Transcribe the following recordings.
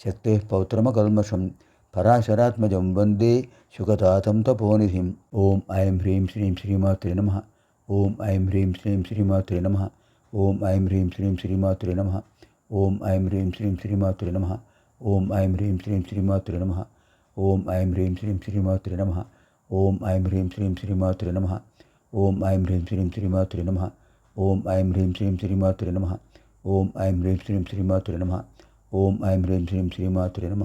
శక్తి పౌత్రమకల్మషం పరాశరాత్మజం వందే సుఖతాతం తపోనిధిం ఓం ఐం హ్రీం శ్రీం శ్రీమాత్రి నమ ఓం ఐం హ్రీం శ్రీం శ్రీమాత్రి నమ ఓం ఐం హ్రీం శ్రీం శ్రీమాత్రి నమ ఓం ఐం హ్రీం శ్రీం శ్రీమాత్రి నమ ఓం ఐం హ్రీం శ్రీం శ్రీమాత్రి నమ ఓం ఐం హ్రీం శ్రీం శ్రీమాత్రి నమ ఓం ఐం హ్రీం శ్రీం శ్రీమాత్రి నమ ఓం ఐం హ్రీం శ్రీం శ్రీమాత్రి నమ ఓం ఐం హ్రీం శ్రీం శ్రీమాత్రి నమ ఓం ఐం హ్రీం శ్రీం శ్రీమాత్రి నమ ఓం ఐం హ్రీం శ్రీం శ్రీమాతురే నమ.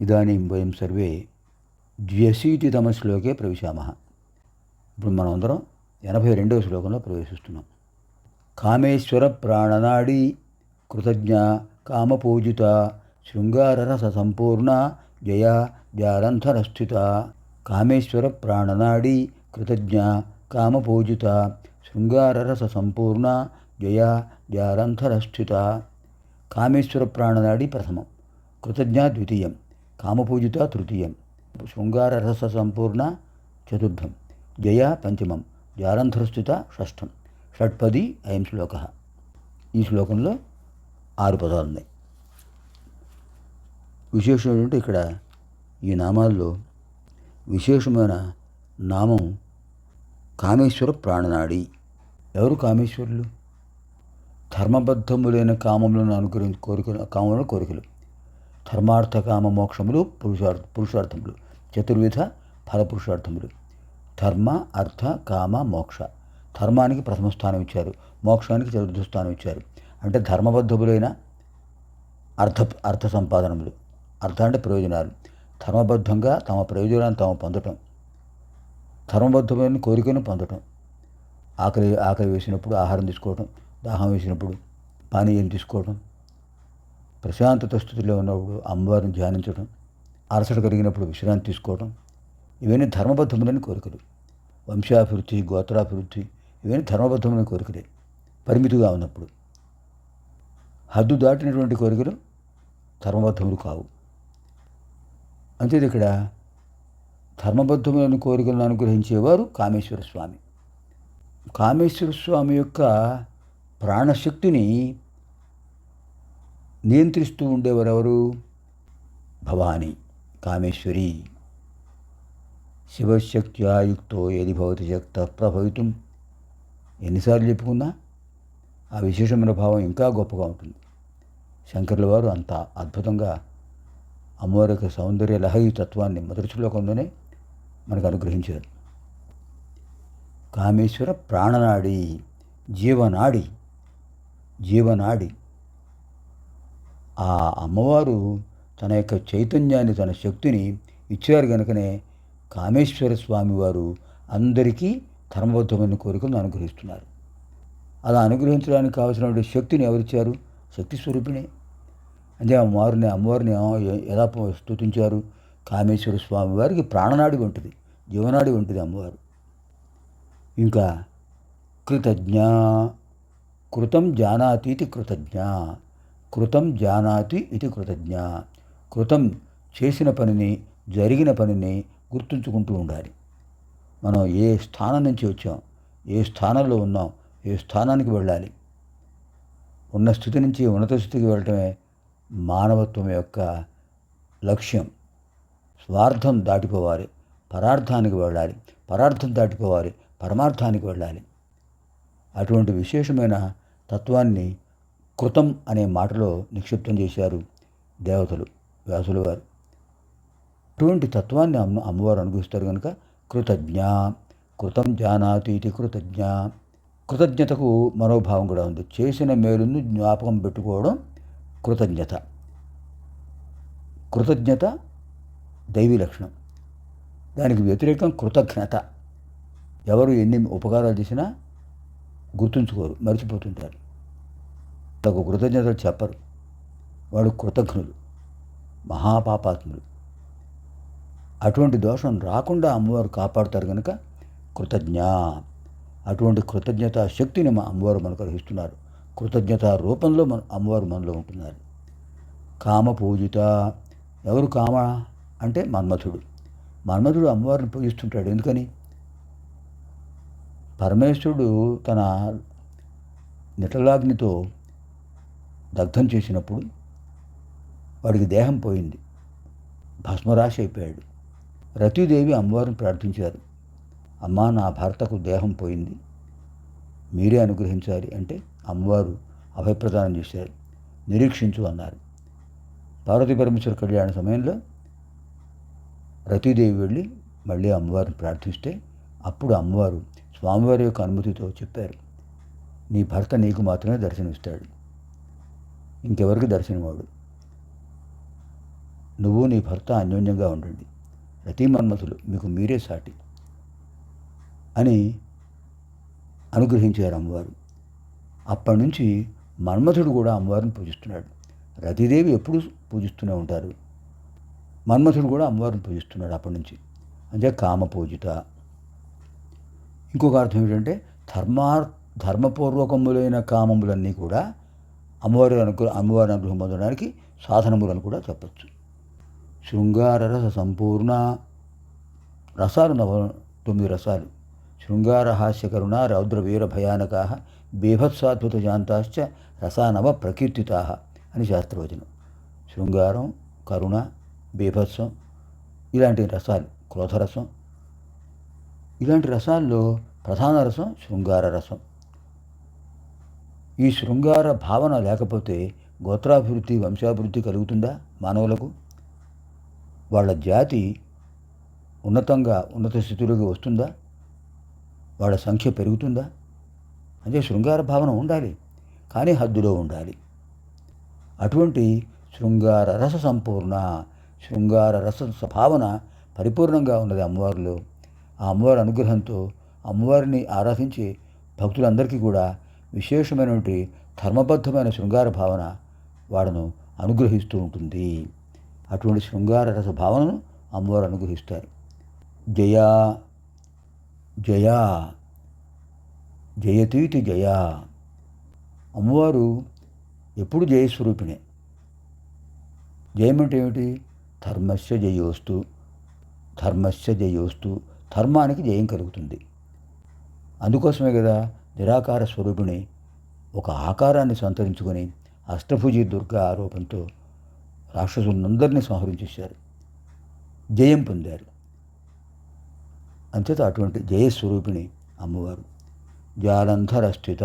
ఇదానీం వయం సర్వే ద్వ్యశీతితమ శ్లోకే ప్రవిశామ. ఇప్పుడు మనం అందరం ఎనభై రెండవ శ్లోకంలో ప్రవేశిస్తున్నాం. కామేశ్వర ప్రాణనాడి కృతజ్ఞ కామపూజిత శృంగారరస సంపూర్ణ జయ జారంధరస్థిత కామేశ్వర ప్రాణనాడి కృతజ్ఞ కామపూజిత శృంగారరస సంపూర్ణ జయ జారంధరస్థిత కామేశ్వర ప్రాణనాడి ప్రథమం. కృతజ్ఞ ద్వితీయం. కామపూజిత తృతీయం. శృంగారరస సంపూర్ణ చతుర్థం. జయ పంచమం. జారంధరస్థిత షష్ఠం షట్పది అయం శ్లోక. ఈ శ్లోకంలో ఆరు పదాలు ఉన్నాయి. విశేషం ఏంటంటే ఇక్కడ ఈ నామాల్లో విశేషమైన నామం కామేశ్వర ప్రాణనాడి. ఎవరు కామేశ్వరులు? ధర్మబద్ధములైన కామములను అనుకరించి కోరికలు కామముల కోరికలు. ధర్మార్థ కామ మోక్షములు పురుషార్థ పురుషార్థములు. చతుర్విధ ఫల పురుషార్థములు. ధర్మ అర్థ కామ మోక్ష. ధర్మానికి ప్రథమ స్థానం ఇచ్చారు. మోక్షానికి చతుర్థ స్థానం ఇచ్చారు. అంటే ధర్మబద్ధములైన అర్థ అర్థ సంపాదనములు. అర్థ అంటే ప్రయోజనాలు. ధర్మబద్ధంగా తమ ప్రయోజనాన్ని తాము పొందటం. ధర్మబద్ధమైన కోరికను పొందటం. ఆకలి ఆకలి వేసినప్పుడు ఆహారం తీసుకోవటం. దాహం వేసినప్పుడు పానీయం తీసుకోవటం ప్రశాంతత స్థితిలో ఉన్నప్పుడు అమ్మవారిని ధ్యానించడం అలసట కలిగినప్పుడు విశ్రాంతి తీసుకోవడం ఇవన్నీ ధర్మబద్ధములైన కోరికలు. వంశాభివృద్ధి గోత్రాభివృద్ధి ఇవన్నీ ధర్మబద్ధమైన కోరికలే పరిమితిగా ఉన్నప్పుడు. హద్దు దాటినటువంటి కోరికలు ధర్మబద్ధములు కావు. అంతేది ఇక్కడ ధర్మబద్ధమైన కోరికలను అనుగ్రహించేవారు కామేశ్వర స్వామి. కామేశ్వర స్వామి యొక్క ప్రాణశక్తిని నియంత్రిస్తూ ఉండేవారెవరు? భవాని కామేశ్వరి. శివశక్త్యాయుక్తో ఏది భవతి శక్త ప్రభవితం. ఎన్నిసార్లు చెప్పుకున్నా ఆ విశేషమైన భావం ఇంకా గొప్పగా ఉంటుంది. శంకర్ల వారు అంత అద్భుతంగా అమ్మవారి యొక్క సౌందర్య లహరి తత్వాన్ని మొదటి శ్లోకంలోనే మనకు అనుగ్రహించారు. కామేశ్వర ప్రాణనాడి జీవనాడి జీవనాడి. ఆ అమ్మవారు తన యొక్క చైతన్యాన్ని తన శక్తిని ఇచ్చారు కనుకనే కామేశ్వర స్వామివారు అందరికీ ధర్మబద్ధమైన కోరికలను అనుగ్రహిస్తున్నారు. అలా అనుగ్రహించడానికి కావలసినటువంటి శక్తిని ఎవరిచ్చారు? శక్తి స్వరూపిణి. అంటే అమ్మవారిని అమ్మవారిని ఎలా స్థుతించారు కామేశ్వర స్వామి వారికి ప్రాణనాడి ఉంటుంది జీవనాడి ఉంటుంది అమ్మవారు. ఇంకా కృతజ్ఞ కృతం జానాతి ఇది కృతజ్ఞ. కృతం జానాతి ఇది కృతజ్ఞ. కృతం చేసిన పనిని జరిగిన పనిని గుర్తుంచుకుంటూ ఉండాలి. మనం ఏ స్థానం నుంచి వచ్చాం ఏ స్థానంలో ఉన్నాం ఏ స్థానానికి వెళ్ళాలి? ఉన్న స్థితి నుంచి ఉన్నత స్థితికి వెళ్ళటమే మానవత్వం యొక్క లక్ష్యం. స్వార్థం దాటిపోవాలి పరార్థానికి వెళ్ళాలి పరార్థం దాటిపోవాలి పరమార్థానికి వెళ్ళాలి. అటువంటి విశేషమైన తత్వాన్ని కృతం అనే మాటలో నిక్షిప్తం చేశారు దేవతలు వ్యాసుల వారు. అటువంటి తత్వాన్ని అమ్మ అమ్మవారు అనుభవిస్తారు కనుక కృతజ్ఞ కృతం జానాతి ఇది కృతజ్ఞ. కృతజ్ఞతకు మనోభావం కూడా ఉంది. చేసిన మేలును జ్ఞాపకం పెట్టుకోవడం కృతజ్ఞత. కృతజ్ఞత దైవీ లక్షణం. దానికి వ్యతిరేకం కృతజ్ఞత. ఎవరు ఎన్ని ఉపకారాలు చేసినా గుర్తుంచుకోరు మర్చిపోతుంటారు. తగు కృతజ్ఞతలు చెప్పరు. వాడు కృతజ్ఞులు మహాపాపాత్ములు. అటువంటి దోషం రాకుండా అమ్మవారు కాపాడుతారు కనుక కృతజ్ఞ. అటువంటి కృతజ్ఞతా శక్తిని మా అమ్మవారు మనకు గ్రహిస్తున్నారు కృతజ్ఞత రూపంలో మన అమ్మవారు మనలో ఉంటున్నారు. కామ పూజిత ఎవరు కామ అంటే మన్మథుడు మన్మథుడు అమ్మవారిని పూజిస్తుంటాడు. ఎందుకని? పరమేశ్వరుడు తన నిటలాగ్నితో దగ్ధం చేసినప్పుడు వాడికి దేహం పోయింది. భస్మరాశి అయిపోయాడు. రతీదేవి అమ్మవారిని ప్రార్థించారు. అమ్మా నా భర్తకు దేహం పోయింది. మీరే అనుగ్రహించాలి అంటే అమ్మవారు అభయప్రదానం చేశారు. నిరీక్షించు అన్నారు. పార్వతీ పరమేశ్వర కళ్యాణ సమయంలో రతీదేవి వెళ్ళి మళ్ళీ అమ్మవారిని ప్రార్థిస్తే అప్పుడు అమ్మవారు స్వామివారి యొక్క అనుమతితో చెప్పారు. నీ భర్త నీకు మాత్రమే దర్శనమిస్తాడు. ఇంకెవరికి దర్శనమాడు నువ్వు నీ భర్త అన్యోన్యంగా ఉండండి. రతీమన్మతులు మీకు మీరే సాటి అని అనుగ్రహించారు అమ్మవారు. అప్పటి నుంచి మన్మథుడు కూడా అమ్మవారిని పూజిస్తున్నాడు. రతిదేవి ఎప్పుడు పూజిస్తూనే ఉంటారు. మన్మథుడు కూడా అమ్మవారిని పూజిస్తున్నాడు అప్పటి నుంచి. అంటే కామ పూజిత ఇంకొక అర్థం ఏంటంటే ధర్మార్ ధర్మపూర్వకములైన కామములన్నీ కూడా అమ్మవారి అనుకు అమ్మవారి అనుగ్రహం పొందడానికి సాధనములను కూడా చెప్పచ్చు. శృంగార రస సంపూర్ణ రసాలు నవ తొమ్మిది రసాలు. శృంగార హాస్యకరుణ రౌద్ర వీర భయానకా బీభత్సాద్భుత జాంతాశ్చ రసానవ ప్రకీర్తితా అని శాస్త్రవచనం. శృంగారం కరుణ బీభత్సం ఇలాంటి రసాలు క్రోధరసం ఇలాంటి రసాల్లో ప్రధాన రసం శృంగార రసం. ఈ శృంగార భావన లేకపోతే గోత్రాభివృద్ధి వంశాభివృద్ధి కలుగుతుందా మానవులకు? వాళ్ళ జాతి ఉన్నతంగా ఉన్నత స్థితిలోకి వస్తుందా? వాళ్ళ సంఖ్య పెరుగుతుందా? అంటే శృంగార భావన ఉండాలి కానీ హద్దులో ఉండాలి. అటువంటి శృంగార రస సంపూర్ణ శృంగార రస భావన పరిపూర్ణంగా ఉన్నది అమ్మవారిలో. ఆ అమ్మవారి అనుగ్రహంతో అమ్మవారిని ఆరాధించి భక్తులందరికీ కూడా విశేషమైనటువంటి ధర్మబద్ధమైన శృంగార భావన వాళ్ళను అనుగ్రహిస్తూ ఉంటుంది. అటువంటి శృంగార రస భావనను అమ్మవారు అనుగ్రహిస్తారు. జయా జయా జయతీతి జయా. అమ్మవారు ఎప్పుడు జయస్వరూపిణే? జయమంటే ఏమిటి? ధర్మస్య జయోస్తు ధర్మస్య జయోస్తు ధర్మానికి జయం కలుగుతుంది. అందుకోసమే కదా నిరాకార స్వరూపిణి ఒక ఆకారాన్ని సంతరించుకొని అష్టభుజి దుర్గ ఆరోపణతో రాక్షసులందరినీ సంహరించేశారు. జయం పొందారు. అంతేత అటువంటి జయస్వరూపిణి అమ్మవారు. జాలంధర స్థిత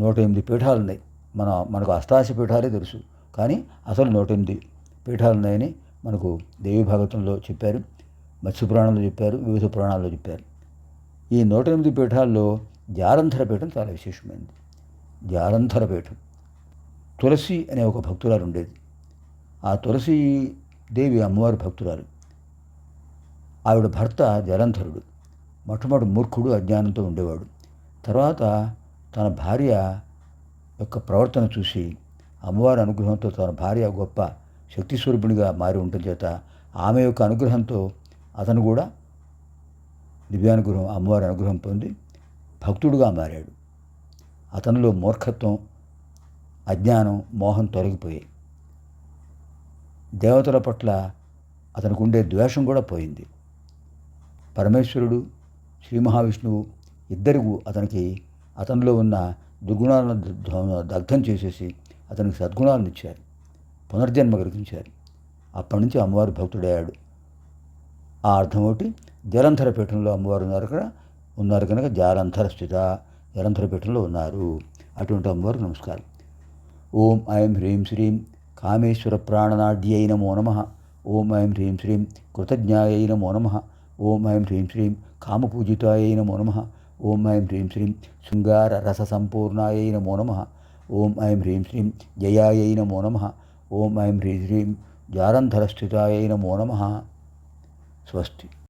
నూట ఎనిమిది పీఠాలు ఉన్నాయి మన మనకు అష్టాశ పీఠాలే తెలుసు. కానీ అసలు నూట ఎనిమిది పీఠాలు ఉన్నాయని మనకు దేవి భాగవతంలో చెప్పారు. మత్స్య పురాణంలో చెప్పారు వివిధ పురాణాల్లో చెప్పారు. ఈ నూట ఎనిమిది పీఠాల్లో జాలంధర పీఠం చాలా విశేషమైనది. జాలంధర పీఠం. తులసి అనే ఒక భక్తురాలు ఉండేది. ఆ తులసి దేవి అమ్మవారి భక్తురాలు. ఆవిడ భర్త జలంధరుడు. మొట్టమొదటి మూర్ఖుడు అజ్ఞానంతో ఉండేవాడు. తర్వాత తన భార్య యొక్క ప్రవర్తన చూసి అమ్మవారి అనుగ్రహంతో తన భార్య గొప్ప శక్తి స్వరూపునిగా మారి ఉండటం చేత ఆమె యొక్క అనుగ్రహంతో అతను కూడా దివ్యానుగ్రహం అమ్మవారి అనుగ్రహం పొంది భక్తుడుగా మారాడు. అతనిలో మూర్ఖత్వం అజ్ఞానం మోహం తొలగిపోయాయి దేవతల పట్ల అతనికి ఉండే ద్వేషం కూడా పోయింది. పరమేశ్వరుడు శ్రీ మహావిష్ణువు ఇద్దరు అతనికి అతనిలో ఉన్న దుర్గుణాలను దగ్ధం చేసేసి అతనికి సద్గుణాలను ఇచ్చారు. పునర్జన్మ కలిగించారు. అప్పటి నుంచి అమ్మవారి భక్తుడయ్యాడు. ఆ అర్థం ఒకటి. జలంధర పీఠంలో అమ్మవారు ఉన్నారు కదా ఉన్నారు కనుక జాలంధర స్థిత జలంధర పీఠంలో ఉన్నారు. అటువంటి అమ్మవారికి నమస్కారం. ఓం ఐం హ్రీం శ్రీం కామేశ్వర ప్రాణనాడ్యై నమో నమ. ఓం ఐం హ్రీం శ్రీం కృతజ్ఞాయై నమో నమ. ఓం ఐం హ్రీం శ్రీం కామపూజితాయై నమో నమ. ఓం ఐం హ్రీం శ్రీం శృంగార రస సంపూర్ణాయై నమో నమ. ఓం ఐం హ్రీం శ్రీం జయాయై నమో నమ. ఓం ఐం హ్రీం శ్రీం జాలంధరస్థితాయై నమో నమ. स्वस्ति।